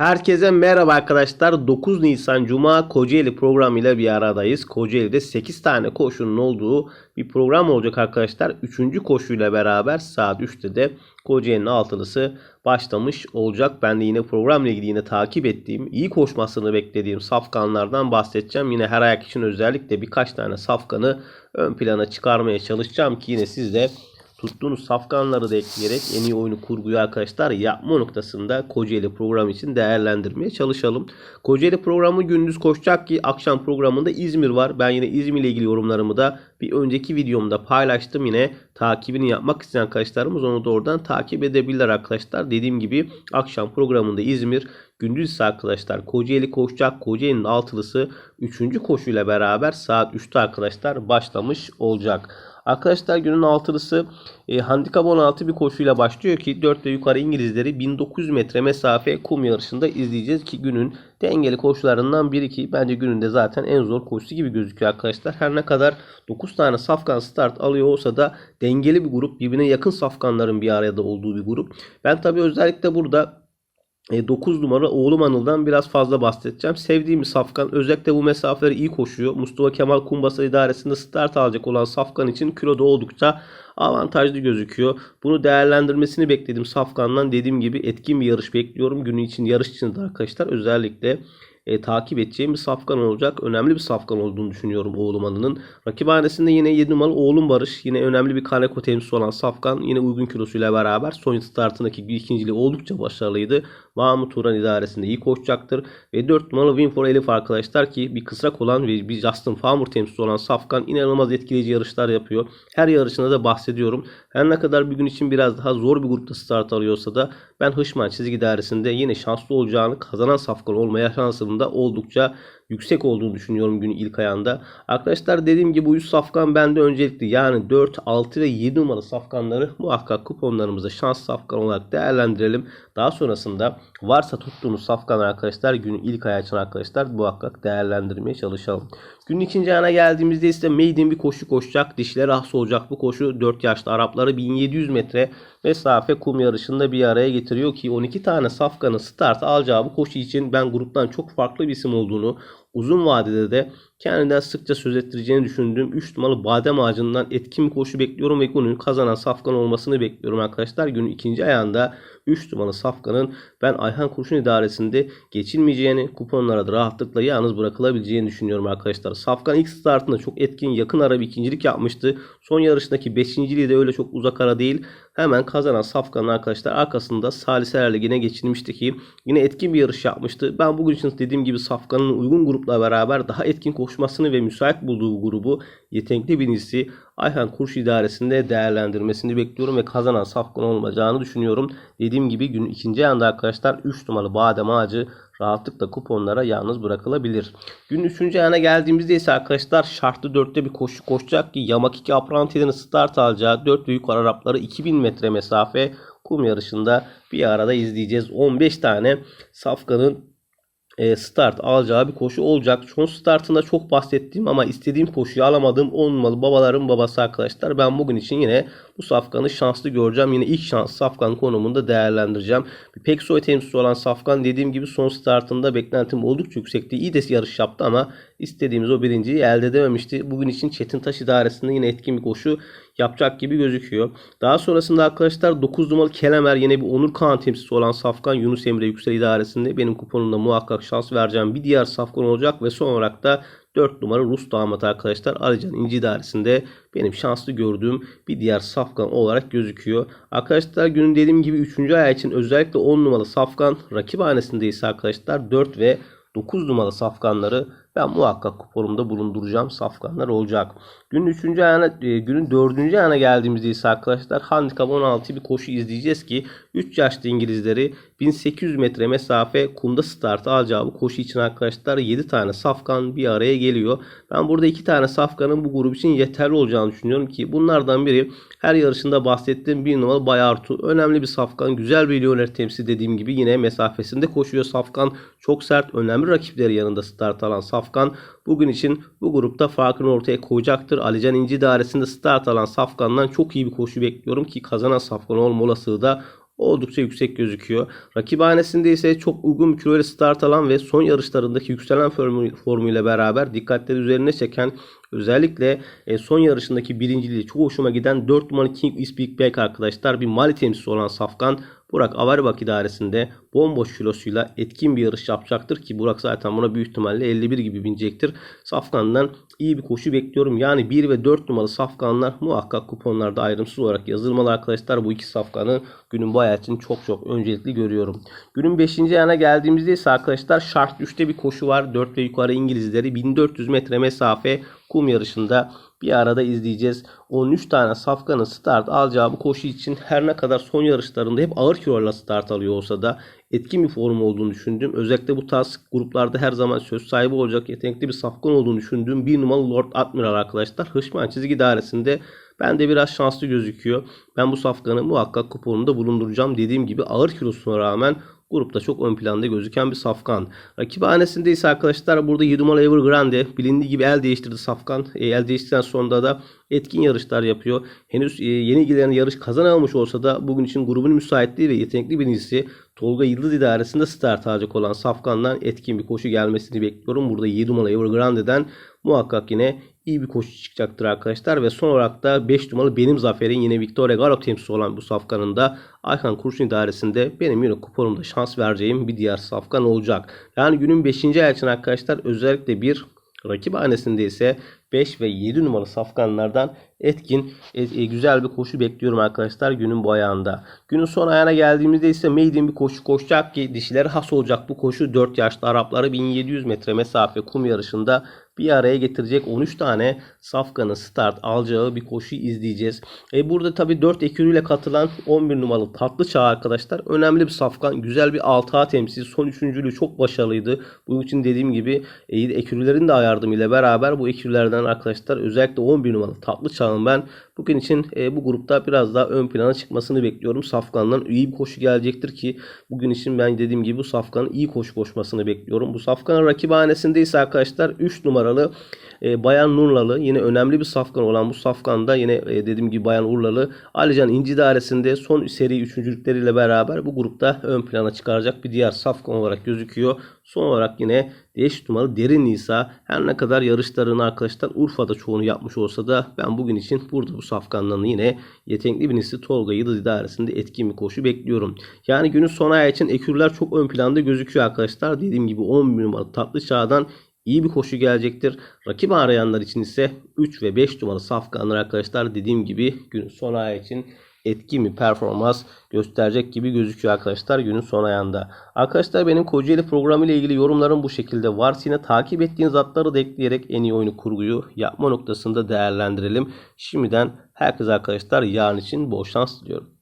Herkese merhaba arkadaşlar. 9 Nisan Cuma Kocaeli programıyla bir aradayız. Kocaeli'de 8 tane koşunun olduğu bir program olacak arkadaşlar. 3. koşuyla beraber saat 3'te de Kocaeli'nin altılısı başlamış olacak. Ben de yine programla ilgili yine takip ettiğim, iyi koşmasını beklediğim safkanlardan bahsedeceğim. Yine her ayak için özellikle birkaç tane safkanı ön plana çıkarmaya çalışacağım ki yine siz de tuttuğunuz safkanları da ekleyerek en iyi oyunu kurguyu arkadaşlar yapma noktasında Kocaeli program için değerlendirmeye çalışalım. Kocaeli programı gündüz koşacak ki akşam programında İzmir var. Ben yine İzmir ile ilgili yorumlarımı da bir önceki videomda paylaştım. Yine takibini yapmak isteyen arkadaşlarımız onu da oradan takip edebilirler arkadaşlar. Dediğim gibi akşam programında İzmir, gündüz ise arkadaşlar Kocaeli koşacak. Kocaeli'nin altılısı 3. koşuyla beraber saat 3'te arkadaşlar başlamış olacak. Arkadaşlar günün altılısı e, handikap 16 bir koşuyla başlıyor ki 4 ve yukarı İngilizleri 1900 metre mesafe kum yarışında izleyeceğiz ki günün dengeli koşularından biri ki bence gününde zaten en zor koşusu gibi gözüküyor arkadaşlar. Her ne kadar 9 tane safkan start alıyor olsa da dengeli bir grup birbirine yakın safkanların bir arada olduğu bir grup. Ben tabii özellikle burada 9 e, numara oğlum Anıl'dan biraz fazla bahsedeceğim. Sevdiğim safkan. Özellikle bu mesafeleri iyi koşuyor. Mustafa Kemal Kumbasa idaresinde start alacak olan safkan için kiloda oldukça avantajlı gözüküyor. Bunu değerlendirmesini bekledim safkandan. Dediğim gibi etkin bir yarış bekliyorum. Günün için yarış için de arkadaşlar özellikle e, takip edeceğim bir safkan olacak. Önemli bir safkan olduğunu düşünüyorum Oğlum Anı'nın. Rakiphanesinde yine 7 numaralı Oğlum Barış. Yine önemli bir Kaneko temsilcisi olan safkan. Yine uygun kilosuyla beraber son startındaki ikinciliği oldukça başarılıydı. Mahmut Turan idaresinde iyi koşacaktır. Ve 4 numaralı Win for Elif arkadaşlar ki bir kısrak olan ve bir Justin Farmer temsilcisi olan Safkan inanılmaz etkileyici yarışlar yapıyor. Her yarışında da bahsediyorum. Her ne kadar bir gün için biraz daha zor bir grupta start alıyorsa da ben Hışman çizgi idaresinde yine şanslı olacağını kazanan Safkan olmaya şansının da oldukça yüksek olduğunu düşünüyorum günün ilk ayağında. Arkadaşlar dediğim gibi bu 100 safkan bende öncelikli. Yani 4, 6 ve 7 numaralı safkanları muhakkak kuponlarımızda şans safkan olarak değerlendirelim. Daha sonrasında varsa tuttuğunuz safkan arkadaşlar günün ilk ayağı için arkadaşlar muhakkak değerlendirmeye çalışalım. Günün ikinci ayağına geldiğimizde ise maiden bir koşu koşacak. Dişler ahsı olacak bu koşu. 4 yaşlı Arapları 1700 metre mesafe kum yarışında bir araya getiriyor ki 12 tane safkanı start alacağı bu koşu için ben gruptan çok farklı bir isim olduğunu uzun vadede de kendinden sıkça söz ettireceğini düşündüğüm 3 numaralı badem ağacından etkin bir koşu bekliyorum ve günün kazanan safkan olmasını bekliyorum arkadaşlar. Günün ikinci ayağında 3 numaralı safkanın ben Ayhan Kurşun idaresinde geçilmeyeceğini, kuponlara da rahatlıkla yalnız bırakılabileceğini düşünüyorum arkadaşlar. Safkan ilk startında çok etkin yakın ara bir ikincilik yapmıştı. Son yarışındaki beşinciliği de öyle çok uzak ara değil. Hemen kazanan Safkan'ın arkadaşlar arkasında Saliseler Ligi'ne geçilmişti ki yine etkin bir yarış yapmıştı. Ben bugün için dediğim gibi Safkan'ın uygun grupla beraber daha etkin koşmasını ve müsait bulduğu grubu yetenekli birincisi Ayhan Kurş idaresinde değerlendirmesini bekliyorum ve kazanan Safkan olmayacağını düşünüyorum. Dediğim gibi gün ikinci anda arkadaşlar 3 numaralı Badem Ağacı rahatlıkla kuponlara yalnız bırakılabilir. Gün 3. ayağına geldiğimizde ise arkadaşlar şartlı 4'te bir koşu koşacak ki Yamak 2 Apranti'den start alacağı 4 ve yukarı Arapları 2000 metre mesafe kum yarışında bir arada izleyeceğiz. 15 tane Safkan'ın start alacağı bir koşu olacak. Son startında çok bahsettiğim ama istediğim koşuyu alamadığım 10 numaralı babaların babası arkadaşlar. Ben bugün için yine bu safkanı şanslı göreceğim. Yine ilk şans safkan konumunda değerlendireceğim. Bir Peksoy temsilcisi olan safkan dediğim gibi son startında beklentim oldukça yüksekti. İyi de yarış yaptı ama istediğimiz o birinciyi elde edememişti. Bugün için Çetin Taş idaresinde yine etkin bir koşu yapacak gibi gözüküyor. Daha sonrasında arkadaşlar 9 numaralı Kelemer yine bir Onur Kağan temsilcisi olan Safkan Yunus Emre Yüksel idaresinde benim kuponumda muhakkak şans vereceğim bir diğer Safkan olacak ve son olarak da 4 numara Rus damat arkadaşlar Alican İnci idaresinde benim şanslı gördüğüm bir diğer safkan olarak gözüküyor. Arkadaşlar günün dediğim gibi 3. ay için özellikle 10 numaralı safkan rakip hanesinde arkadaşlar 4 ve 9 numaralı safkanları ben muhakkak kuponumda bulunduracağım safkanlar olacak. Günün 3. ayağına, e, günün 4. ayağına geldiğimizde ise arkadaşlar handikap 16 bir koşu izleyeceğiz ki 3 yaşlı İngilizleri 1800 metre mesafe kumda start alacağı bu koşu için arkadaşlar 7 tane safkan bir araya geliyor. Ben burada 2 tane safkanın bu grup için yeterli olacağını düşünüyorum ki bunlardan biri her yarışında bahsettiğim bir numaralı Bayartu. Önemli bir safkan. Güzel bir milyoner temsil dediğim gibi yine mesafesinde koşuyor safkan. Çok sert önemli rakipleri yanında start alan safkan. Bugün için bu grupta farkını ortaya koyacaktır. Alican İnci idaresinde start alan Safkan'dan çok iyi bir koşu bekliyorum ki kazanan Safkan olma olasılığı da oldukça yüksek gözüküyor. Rakibhanesinde ise çok uygun bir kiloyla start alan ve son yarışlarındaki yükselen formü, formuyla beraber dikkatleri üzerine çeken özellikle e, son yarışındaki birinciliği çok hoşuma giden 4 numaralı King is Big Back arkadaşlar bir Mali temsilcisi olan Safkan Burak Averbak idaresinde bomboş kilosuyla etkin bir yarış yapacaktır ki Burak zaten buna büyük ihtimalle 51 gibi binecektir. Safkan'dan iyi bir koşu bekliyorum. Yani 1 ve 4 numaralı Safkanlar muhakkak kuponlarda ayrımsız olarak yazılmalı arkadaşlar. Bu iki Safkan'ı günün bayağı için çok çok öncelikli görüyorum. Günün 5. yana geldiğimizde ise arkadaşlar Şart 3'te bir koşu var. 4 ve yukarı İngilizleri 1400 metre mesafe kum yarışında bir arada izleyeceğiz. 13 tane safkanın start alacağı bu koşu için her ne kadar son yarışlarında hep ağır kilolarla start alıyor olsa da etkin bir form olduğunu düşündüm. Özellikle bu tarz gruplarda her zaman söz sahibi olacak yetenekli bir safkan olduğunu düşündüğüm bir numaralı Lord Admiral arkadaşlar. Hışman çizgi dairesinde ben de biraz şanslı gözüküyor. Ben bu safkanı muhakkak kuponumda bulunduracağım. Dediğim gibi ağır kilosuna rağmen grupta çok ön planda gözüken bir Safkan. Rakibhanesinde ise arkadaşlar burada 7 numaralı Evergrande bilindiği gibi el değiştirdi Safkan. E, el değiştirdikten sonra da etkin yarışlar yapıyor. Henüz e, yeni ilgilenen yarış kazanamamış olsa da bugün için grubun müsaitliği ve yetenekli birincisi Tolga Yıldız idaresinde start alacak olan Safkan'dan etkin bir koşu gelmesini bekliyorum. Burada 7 numaralı Evergrande'den muhakkak yine iyi bir koşu çıkacaktır arkadaşlar. Ve son olarak da 5 numaralı benim zaferin yine Victoria Galop temsilcisi olan bu safkanın da Ayhan Kurşun idaresinde benim yine kuponumda şans vereceğim bir diğer safkan olacak. Yani günün 5. ay için arkadaşlar özellikle bir rakip hanesinde ise 5 ve 7 numaralı safkanlardan etkin e, e, güzel bir koşu bekliyorum arkadaşlar günün bu ayağında. Günün son ayağına geldiğimizde ise maiden bir koşu koşacak ki dişileri has olacak bu koşu 4 yaşlı Arapları 1700 metre mesafe kum yarışında bir araya getirecek 13 tane safkanın start alacağı bir koşu izleyeceğiz. E burada tabi 4 ekürüyle katılan 11 numaralı tatlı çağ arkadaşlar. Önemli bir safkan. Güzel bir 6A temsil. Son üçüncülüğü çok başarılıydı. Bu için dediğim gibi e, ekürülerin de yardımıyla beraber bu ekürülerden arkadaşlar özellikle 11 numaralı tatlı çağın ben bugün için e, bu grupta biraz daha ön plana çıkmasını bekliyorum. Safkan'dan iyi bir koşu gelecektir ki bugün için ben dediğim gibi bu Safkan'ın iyi koşu koşmasını bekliyorum. Bu Safkan'ın rakibhanesinde ise arkadaşlar 3 numaralı e, Bayan Nurlalı yine önemli bir safkan olan bu safkanda yine e, dediğim gibi Bayan Urlalı Alican İnci Dairesi'nde son seri üçüncülükleriyle beraber bu grupta ön plana çıkaracak bir diğer safkan olarak gözüküyor. Son olarak yine 5 numaralı Derin Nisa her ne kadar yarışlarını arkadaşlar Urfa'da çoğunu yapmış olsa da ben bugün için burada bu safkanlarını yine yetenekli birisi Tolga Yıldız idaresinde etkin bir koşu bekliyorum. Yani günün son ayağı için ekürler çok ön planda gözüküyor arkadaşlar. Dediğim gibi 10 numaralı tatlı çağdan iyi bir koşu gelecektir. Rakip arayanlar için ise 3 ve 5 numaralı safkanlar arkadaşlar dediğim gibi günün son ayağı için etkin bir performans gösterecek gibi gözüküyor arkadaşlar günün son ayağında. Arkadaşlar benim Kocaeli programı ile ilgili yorumlarım bu şekilde. Varsa yine takip ettiğiniz atları da ekleyerek en iyi oyunu kurguyu yapma noktasında değerlendirelim. Şimdiden herkese arkadaşlar yarın için bol şans diliyorum.